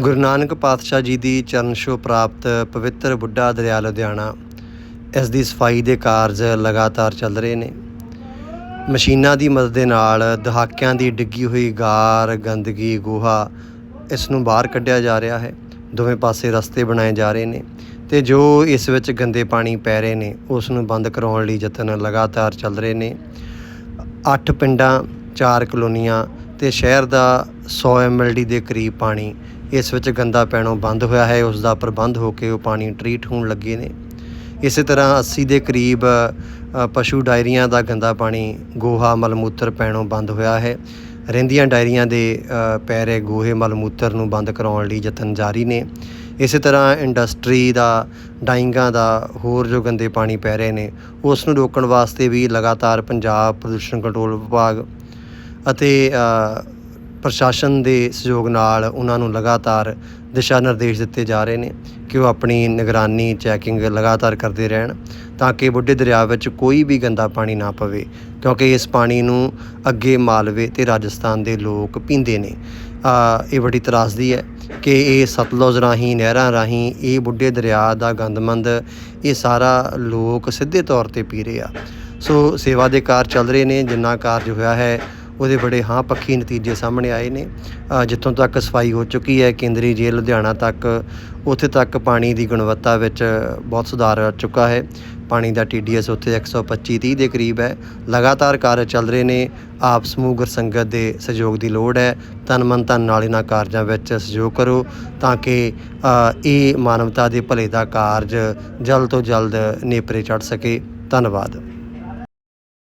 ਗੁਰੂ ਨਾਨਕ ਪਾਤਸ਼ਾਹ ਜੀ ਦੀ ਚਰਨ ਛੋਹ ਪ੍ਰਾਪਤ ਪਵਿੱਤਰ ਬੁੱਢਾ ਦਰਿਆ ਲੁਧਿਆਣਾ। ਇਸ ਦੀ ਸਫ਼ਾਈ ਦੇ ਕਾਰਜ ਲਗਾਤਾਰ ਚੱਲ ਰਹੇ ਨੇ। ਮਸ਼ੀਨਾਂ ਦੀ ਮਦਦ ਦੇ ਨਾਲ ਦਹਾਕਿਆਂ ਦੀ ਡਿੱਗੀ ਹੋਈ ਗਾਰ, ਗੰਦਗੀ, ਗੋਹਾ ਇਸ ਨੂੰ ਬਾਹਰ ਕੱਢਿਆ ਜਾ ਰਿਹਾ ਹੈ। ਦੋਵੇਂ ਪਾਸੇ ਰਸਤੇ ਬਣਾਏ ਜਾ ਰਹੇ ਨੇ ਤੇ ਜੋ ਇਸ ਵਿੱਚ ਗੰਦੇ ਪਾਣੀ ਪੈ ਰਹੇ ਨੇ, ਉਸ ਨੂੰ ਬੰਦ ਕਰਾਉਣ ਲਈ ਯਤਨ ਲਗਾਤਾਰ ਚੱਲ ਰਹੇ ਨੇ। ਅੱਠ ਪਿੰਡਾਂ, ਚਾਰ ਕਲੋਨੀਆਂ ਤੇ ਸ਼ਹਿਰ ਦਾ 100 ਐਮਐਲਡੀ ਦੇ ਕਰੀਬ ਪਾਣੀ ਇਸ ਵਿੱਚ ਗੰਦਾ ਪੈਣੋਂ ਬੰਦ ਹੋਇਆ ਹੈ। ਉਸ ਦਾ ਪ੍ਰਬੰਧ ਹੋ ਕੇ ਉਹ ਪਾਣੀ ਟਰੀਟ ਹੋਣ ਲੱਗੇ ਨੇ। ਇਸੇ ਤਰ੍ਹਾਂ 80 ਦੇ ਕਰੀਬ ਪਸ਼ੂ ਡਾਇਰੀਆਂ ਦਾ ਗੰਦਾ ਪਾਣੀ ਗੋਹਾ ਮਲਮੂਤਰ ਪੈਣੋਂ ਬੰਦ ਹੋਇਆ ਹੈ। ਰਹਿੰਦੀਆਂ ਡਾਇਰੀਆਂ ਦੇ ਅ, ਪੈ ਰਹੇ ਗੋਹੇ ਮਲਮੂਤਰ ਨੂੰ ਬੰਦ ਕਰਾਉਣ ਲਈ ਯਤਨ ਜਾਰੀ ਨੇ। ਇਸੇ ਤਰ੍ਹਾਂ ਇੰਡਸਟਰੀ ਦਾ ਡਾਈਂਗਾਂ ਦਾ ਹੋਰ ਜੋ ਗੰਦੇ ਪਾਣੀ ਪੈ ਰਹੇ ਨੇ ਉਸ ਨੂੰ ਰੋਕਣ ਵਾਸਤੇ ਵੀ ਲਗਾਤਾਰ ਪੰਜਾਬ ਪ੍ਰਦੂਸ਼ਣ ਕੰਟਰੋਲ ਵਿਭਾਗ ਅਤੇ ਪ੍ਰਸ਼ਾਸਨ ਦੇ ਸਹਿਯੋਗ ਨਾਲ ਉਹਨਾਂ ਨੂੰ ਲਗਾਤਾਰ ਦਿਸ਼ਾ ਨਿਰਦੇਸ਼ ਦਿੱਤੇ ਜਾ ਰਹੇ ਨੇ ਕਿ ਉਹ ਆਪਣੀ ਨਿਗਰਾਨੀ, ਚੈਕਿੰਗ ਲਗਾਤਾਰ ਕਰਦੇ ਰਹਿਣ ਤਾਂ ਕਿ ਬੁੱਢੇ ਦਰਿਆ ਵਿੱਚ ਕੋਈ ਵੀ ਗੰਦਾ ਪਾਣੀ ਨਾ ਪਵੇ, ਕਿਉਂਕਿ ਇਸ ਪਾਣੀ ਨੂੰ ਅੱਗੇ ਮਾਲਵੇ ਤੇ ਰਾਜਸਥਾਨ ਦੇ ਲੋਕ ਪੀਂਦੇ ਨੇ। ਇਹ ਬੜੀ ਤਰਾਸਦੀ ਹੈ ਕਿ ਇਹ ਸਤਲੁਜ ਰਾਹੀਂ, ਨਹਿਰਾਂ ਰਾਹੀਂ ਇਹ ਬੁੱਢੇ ਦਰਿਆ ਦਾ ਗੰਦਮੰਦ ਇਹ ਸਾਰਾ ਲੋਕ ਸਿੱਧੇ ਤੌਰ ਤੇ ਪੀ ਰਹੇ ਆ। ਸੋ ਸੇਵਾ ਦੇ ਕਾਰਜ ਚੱਲ ਰਹੇ ਨੇ, ਜਿੰਨਾ ਕਾਰਜ ਹੋਇਆ ਹੈ ਉਹਦੇ ਬੜੇ ਹਾਂ ਪੱਖੀ ਨਤੀਜੇ ਸਾਹਮਣੇ ਆਏ ਨੇ। ਜਿੱਥੋਂ ਤੱਕ ਸਫ਼ਾਈ ਹੋ ਚੁੱਕੀ ਹੈ, ਕੇਂਦਰੀ ਜੇਲ੍ਹ ਲੁਧਿਆਣਾ ਤੱਕ, ਉੱਥੇ ਤੱਕ ਪਾਣੀ ਦੀ ਗੁਣਵੱਤਾ ਵਿੱਚ ਬਹੁਤ ਸੁਧਾਰ ਆ ਚੁੱਕਾ ਹੈ। ਪਾਣੀ ਦਾ TDS ਉੱਥੇ 125 30 ਦੇ ਕਰੀਬ ਹੈ। ਲਗਾਤਾਰ ਕਾਰਜ ਚੱਲ ਰਹੇ ਨੇ। ਆਪ ਸਮੂਹ ਗੁਰਸੰਗਤ ਦੇ ਸਹਿਯੋਗ ਦੀ ਲੋੜ ਹੈ। ਤਨ ਮਨ ਧਨ ਨਾਲ ਇਹਨਾਂ ਕਾਰਜਾਂ ਵਿੱਚ ਸਹਿਯੋਗ ਕਰੋ ਤਾਂ ਕਿ ਇਹ ਮਾਨਵਤਾ ਦੇ ਭਲੇ ਦਾ ਕਾਰਜ ਜਲਦ ਤੋਂ ਜਲਦ ਨੇਪਰੇ ਚੜ ਸਕੇ। ਧੰਨਵਾਦ।